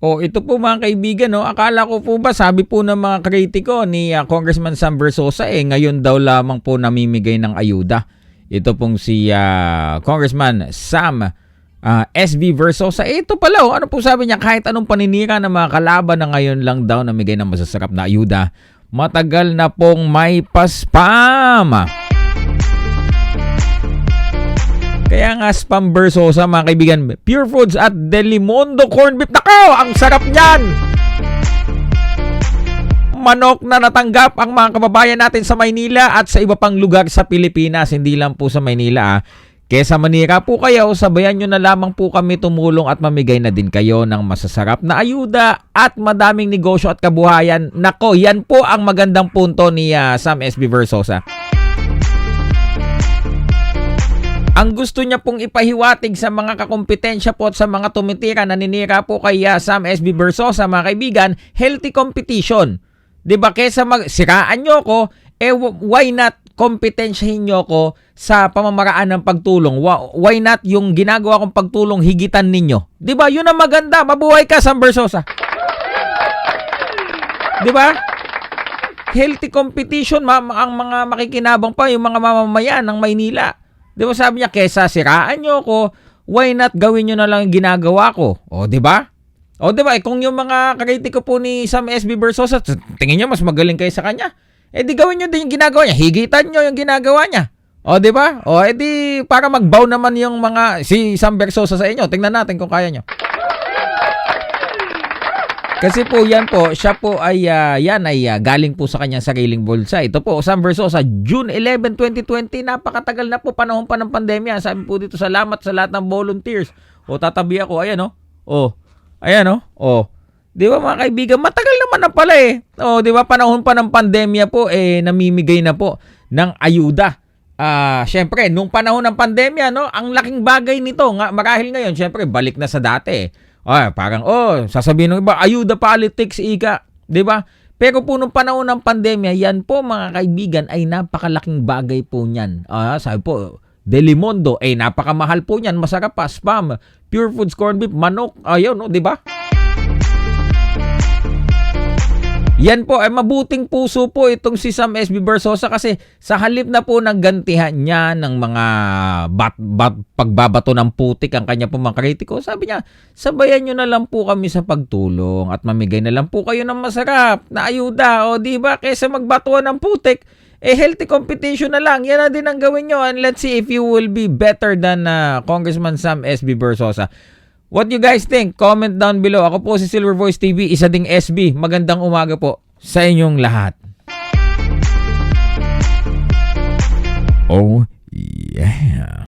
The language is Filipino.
O ito po mga kaibigan, no, akala ko po ba sabi po ng mga kritiko ni ah, Congressman Sam Versosa eh ngayon daw lamang po namimigay ng ayuda. Ito pong si ah, Congressman Sam ah, SB Versosa. Eh, ito pala, oh, ano po sabi niya kahit anong paninira ng mga kalaban na ngayon lang daw namigay ng masasarap na ayuda. Matagal na pong may paspam. Kaya nga spam Versosa mga kaibigan, Pure Foods at Delimondo Corn Beef. Nako, ang sarap niyan! Manok na natanggap ang mga kababayan natin sa Maynila at sa iba pang lugar sa Pilipinas, hindi lang po sa Maynila. Ah. Kesa manira po kayo, sabayan nyo na lamang po kami tumulong at mamigay na din kayo ng masasarap na ayuda at madaming negosyo at kabuhayan. Nako, yan po ang magandang punto ni ah, Sam SB Versosa. Ang gusto niya pong ipahiwatig sa mga kakompetensya po at sa mga tumitira na ninira po kay ah, Sam SB Versosa mga kaibigan, healthy competition. 'Di ba kesa mag siraan niyo ko, eh why not kompetensyahin niyo ko sa pamamaraan ng pagtulong? Why not yung ginagawa kong pagtulong higitan ninyo? 'Di ba? Yun ang maganda. Mabuhay ka Sam Versosa. 'Di ba? Healthy competition ma- ang mga makikinabang pa yung mga mamamayan ng Maynila. Di ba sabi niya, kesa siraan nyo ko, why not gawin nyo na lang yung ginagawa ko? O, di ba? O, di ba? Eh, kung yung mga kakritiko po ni Sam SB Versosa, tingin nyo mas magaling kayo sa kanya, eh di gawin nyo din yung ginagawa niya. Higitan nyo yung ginagawa niya. O, di ba? O, eh di para magbaw naman yung mga, si Sam Versosa sa inyo. Tingnan natin kung kaya nyo. Kasi po yan po, siya po ay ah, yan ay ah, galing po sa kanyang sariling bulsa. Ito po, Sam Versosa, June 11, 2020, napakatagal na po panahon pa ng pandemya. Sabi po dito, salamat sa lahat ng volunteers. O tatabi ako, ayan o. O, ayan o. O. Di ba mga kaibigan, matagal naman na pala eh. O, di ba panahon pa ng pandemya po, eh namimigay na po ng ayuda. Ah, syempre, nung panahon ng pandemya, no, ang laking bagay nito, nga marahil ngayon, syempre, balik na sa dati. eh. Ah, parang oh, sasabihin ng iba, ayuda politics ika, ba? Pero po nung panahon ng pandemya, yan po mga kaibigan ay napakalaking bagay po niyan. Ah, sabi po, Delimondo, eh napakamahal po niyan, masarap pa, spam, pure foods corned beef, manok, ayun, no, 'di ba? Yan po ay mabuting puso po itong si Sam SB Versosa kasi sa halip na po naggantihan niya ng mga bat, bat, pagbabato ng putik ang kanya po mga kritiko. Sabi niya, sabayan nyo na lang po kami sa pagtulong at mamigay na lang po kayo ng masarap na ayuda. O di ba? Kesa magbatuan ng putik, eh healthy competition na lang. Yan na din ang gawin nyo and let's see if you will be better than uh, Congressman Sam SB Versosa. What you guys think? Comment down below. Ako po si Silver Voice TV, isa ding SB. Magandang umaga po sa inyong lahat. Oh, yeah.